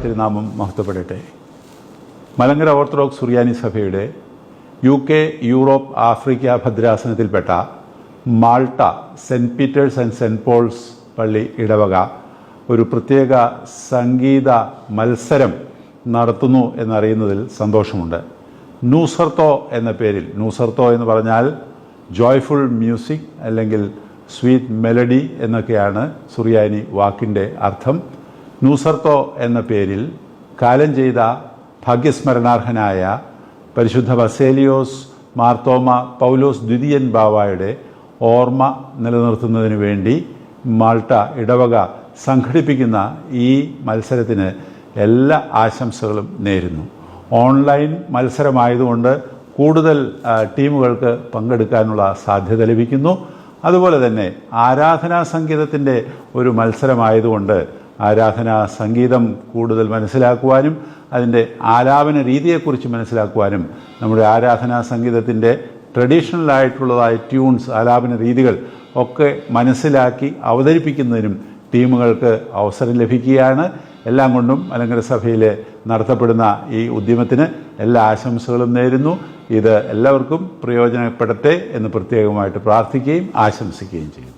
തിരുനാമം മഹത്വപ്പെടട്ടെ. മലങ്കര ഓർത്തഡോക്സ് സുറിയാനി സഭയുടെ U K Europe Africa ഭദ്രാസനത്തിൽപ്പെട്ട Malta saint Peter's and saint Paul's പള്ളി ഇടവക ഒരു പ്രത്യേക സംഗീത മത്സരം നടത്തുന്നു എന്നറിയുന്നതിൽ സന്തോഷമുണ്ട്. നൂസർത്തോ എന്ന പേരിൽ നൂസർത്തോ എന്ന് പറഞ്ഞാൽ ജോയ്ഫുൾ മ്യൂസിക് അല്ലെങ്കിൽ സ്വീറ്റ് മെലഡി എന്നൊക്കെയാണ് സുറിയാനി വാക്കിന്റെ അർത്ഥം. നൂസർത്തോ എന്ന പേരിൽ കാലം ചെയ്ത ഭാഗ്യസ്മരണാർഹനായ പരിശുദ്ധ ബസേലിയോസ് മാർത്തോമ പൗലോസ് ദ്വിതീയൻ ബാവായുടെ ഓർമ്മ നിലനിർത്തുന്നതിന് വേണ്ടി മാൾട്ട ഇടവക സംഘടിപ്പിക്കുന്ന ഈ മത്സരത്തിന് എല്ലാ ആശംസകളും നേരുന്നു. ഓൺലൈൻ മത്സരമായതുകൊണ്ട് കൂടുതൽ ടീമുകൾക്ക് പങ്കെടുക്കാനുള്ള സാധ്യത ലഭിക്കുന്നു. അതുപോലെ തന്നെ ആരാധനാ സംഗീതത്തിന്റെ ഒരു മത്സരമായതുകൊണ്ട് ആരാധനാ സംഗീതം കൂടുതൽ മനസ്സിലാക്കുവാനും അതിന്റെ ആലാപന രീതിയെക്കുറിച്ച് മനസ്സിലാക്കുവാനും നമ്മുടെ ആരാധനാ സംഗീതത്തിന്റെ ട്രഡീഷണൽ ആയിട്ടുള്ളതായ ട്യൂൺസ് ആലാപന രീതികൾ ഒക്കെ മനസ്സിലാക്കി അവതരിപ്പിക്കുന്നതിനും ടീമുകൾക്ക് അവസരം ലഭിക്കുകയാണ്. എല്ലാം കൊണ്ടും മലങ്കര സഭയിൽ നടത്തപ്പെടുന്ന ഈ ഉദ്യമത്തിന് എല്ലാ ആശംസകളും നേരുന്നു. ഇത് എല്ലാവർക്കും പ്രയോജനപ്പെടട്ടെ എന്ന് പ്രത്യേകമായിട്ട് പ്രാർത്ഥിക്കുകയും ആശംസിക്കുകയും ചെയ്യും